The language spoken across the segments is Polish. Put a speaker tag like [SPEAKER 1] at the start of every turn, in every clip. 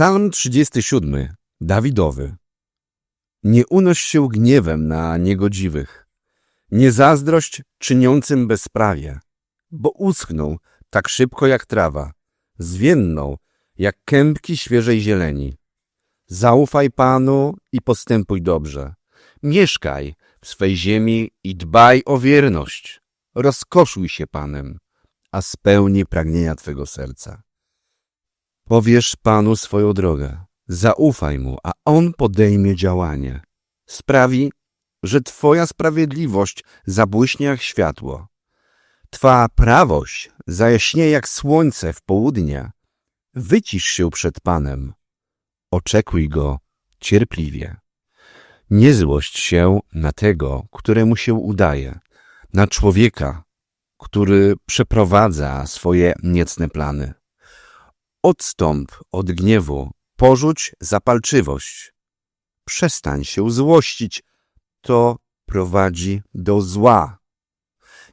[SPEAKER 1] Psalm 37, Dawidowy. Nie unoś się gniewem na niegodziwych, nie zazdrość czyniącym bezprawie, bo uschną tak szybko jak trawa, zwienną jak kępki świeżej zieleni. Zaufaj Panu i postępuj dobrze. Mieszkaj w swej ziemi i dbaj o wierność. Rozkoszuj się Panem, a spełni pragnienia Twego serca. Powiesz Panu swoją drogę, zaufaj Mu, a On podejmie działanie. Sprawi, że Twoja sprawiedliwość zabłyśnie jak światło. Twa prawość zajaśnieje jak słońce w południe. Wycisz się przed Panem. Oczekuj Go cierpliwie. Nie złość się na tego, któremu się udaje, na człowieka, który przeprowadza swoje niecne plany. Odstąp od gniewu, porzuć zapalczywość. Przestań się złościć, to prowadzi do zła.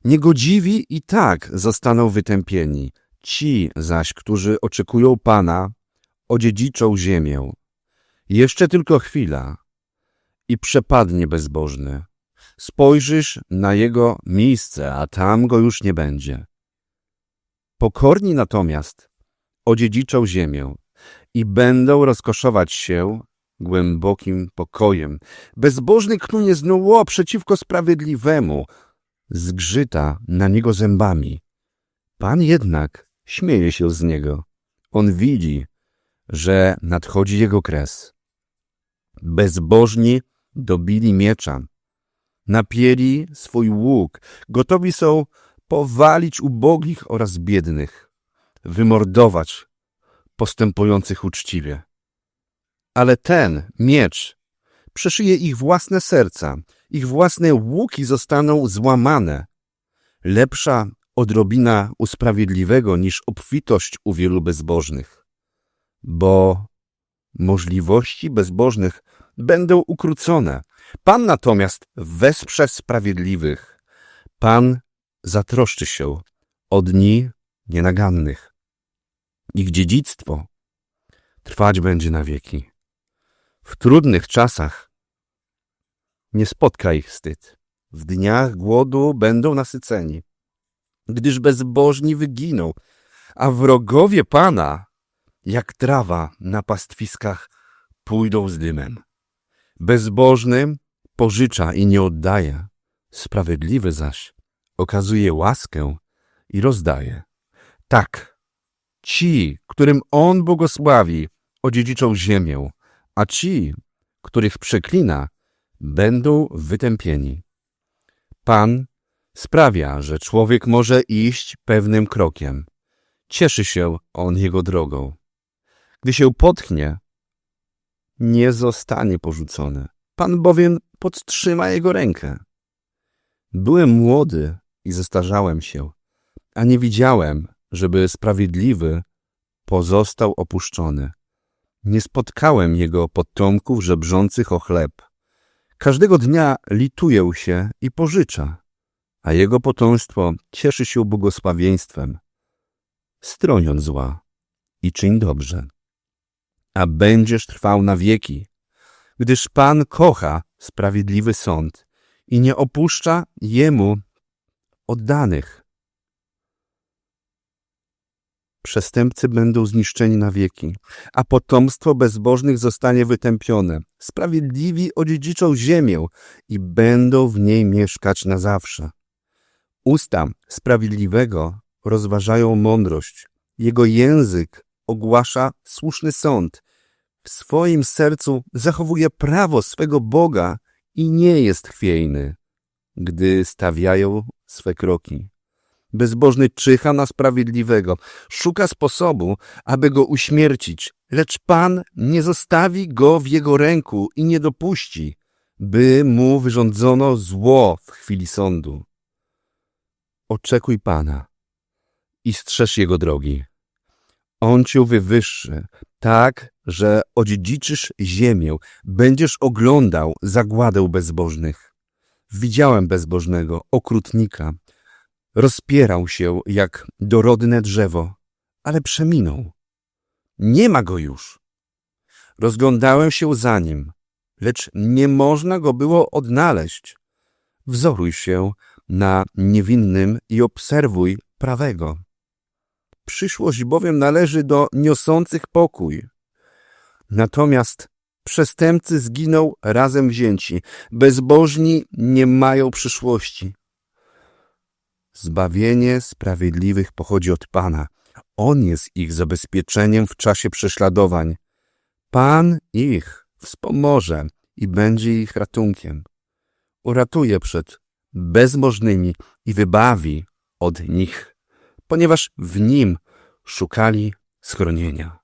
[SPEAKER 1] Niegodziwi i tak zostaną wytępieni, ci zaś, którzy oczekują Pana, odziedziczą ziemię. Jeszcze tylko chwila i przepadnie bezbożny. Spojrzysz na jego miejsce, a tam go już nie będzie. Pokorni natomiast odziedziczą ziemię i będą rozkoszować się głębokim pokojem. Bezbożny knunie znowu przeciwko sprawiedliwemu, zgrzyta na niego zębami. Pan jednak śmieje się z niego. On widzi, że nadchodzi jego kres. Bezbożni dobili miecza, napieli swój łuk, gotowi są powalić ubogich oraz biednych, wymordować postępujących uczciwie. Ale ten miecz przeszyje ich własne serca, ich własne łuki zostaną złamane. Lepsza odrobina usprawiedliwego niż obfitość u wielu bezbożnych. Bo możliwości bezbożnych będą ukrócone. Pan natomiast wesprze sprawiedliwych. Pan zatroszczy się o dni nienagannych. Ich dziedzictwo trwać będzie na wieki. W trudnych czasach nie spotka ich wstyd. W dniach głodu będą nasyceni, gdyż bezbożni wyginą, a wrogowie Pana, jak trawa na pastwiskach, pójdą z dymem. Bezbożny pożycza i nie oddaje, sprawiedliwy zaś okazuje łaskę i rozdaje. Tak, ci, którym On błogosławi, odziedziczą ziemię, a ci, których przeklina, będą wytępieni. Pan sprawia, że człowiek może iść pewnym krokiem. Cieszy się on jego drogą. Gdy się potknie, nie zostanie porzucony. Pan bowiem podtrzyma jego rękę. Byłem młody i zestarzałem się, a nie widziałem, żeby sprawiedliwy pozostał opuszczony. Nie spotkałem jego potomków żebrzących o chleb. Każdego dnia lituje się i pożycza, a jego potomstwo cieszy się błogosławieństwem. Stroń od zła i czyń dobrze, a będziesz trwał na wieki, gdyż Pan kocha sprawiedliwy sąd i nie opuszcza jemu oddanych. Przestępcy będą zniszczeni na wieki, a potomstwo bezbożnych zostanie wytępione. Sprawiedliwi odziedziczą ziemię i będą w niej mieszkać na zawsze. Usta sprawiedliwego rozważają mądrość. Jego język ogłasza słuszny sąd. W swoim sercu zachowuje prawo swego Boga i nie jest chwiejny, gdy stawiają swe kroki. Bezbożny czyha na sprawiedliwego, szuka sposobu, aby go uśmiercić, lecz Pan nie zostawi go w jego ręku i nie dopuści, by mu wyrządzono zło w chwili sądu. Oczekuj Pana i strzeż jego drogi. On cię wywyższy, tak, że odziedziczysz ziemię, będziesz oglądał zagładę bezbożnych. Widziałem bezbożnego, okrutnika, rozpierał się jak dorodne drzewo, ale przeminął. Nie ma go już. Rozglądałem się za nim, lecz nie można go było odnaleźć. Wzoruj się na niewinnym i obserwuj prawego. Przyszłość bowiem należy do niosących pokój. Natomiast przestępcy zginą razem wzięci, bezbożni nie mają przyszłości. Zbawienie sprawiedliwych pochodzi od Pana. On jest ich zabezpieczeniem w czasie prześladowań. Pan ich wspomoże i będzie ich ratunkiem. Uratuje przed bezbożnymi i wybawi od nich, ponieważ w nim szukali schronienia.